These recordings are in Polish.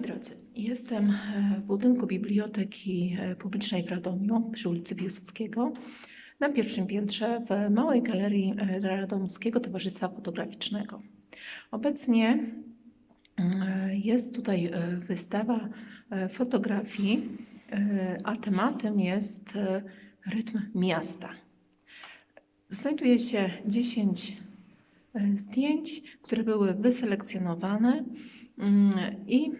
drodzy, jestem e, w budynku Biblioteki e, Publicznej w Radomiu przy ulicy Piłsudskiego na pierwszym piętrze w małej galerii e, Radomskiego Towarzystwa Fotograficznego. Obecnie e, jest tutaj wystawa fotografii, a tematem jest rytm miasta. Znajduje się 10 e, zdjęć, które były wyselekcjonowane mm, i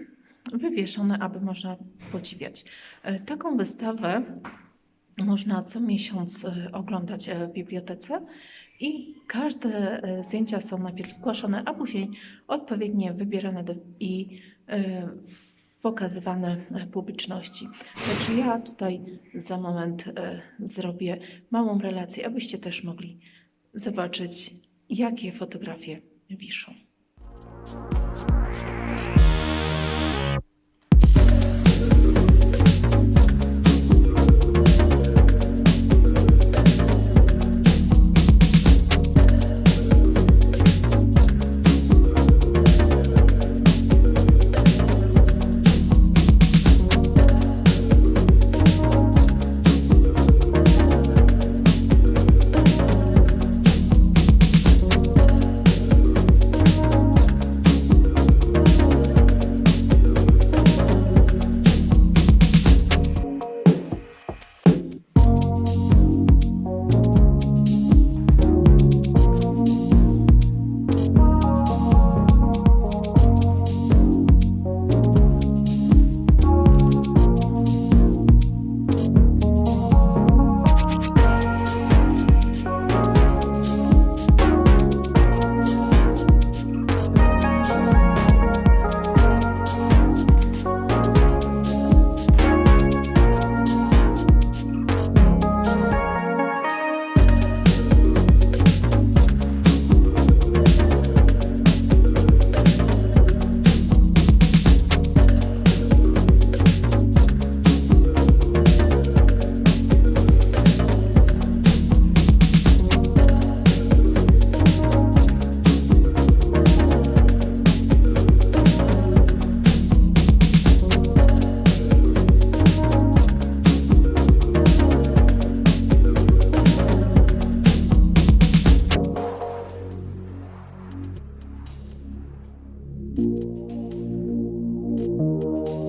wywieszone, aby można podziwiać. E, Taką wystawę można co miesiąc e, oglądać e, w bibliotece i każde zdjęcia są najpierw zgłaszane, a później odpowiednio wybierane i pokazywane publiczności. Także ja tutaj za moment zrobię małą relację, abyście też mogli zobaczyć, jakie fotografie wiszą.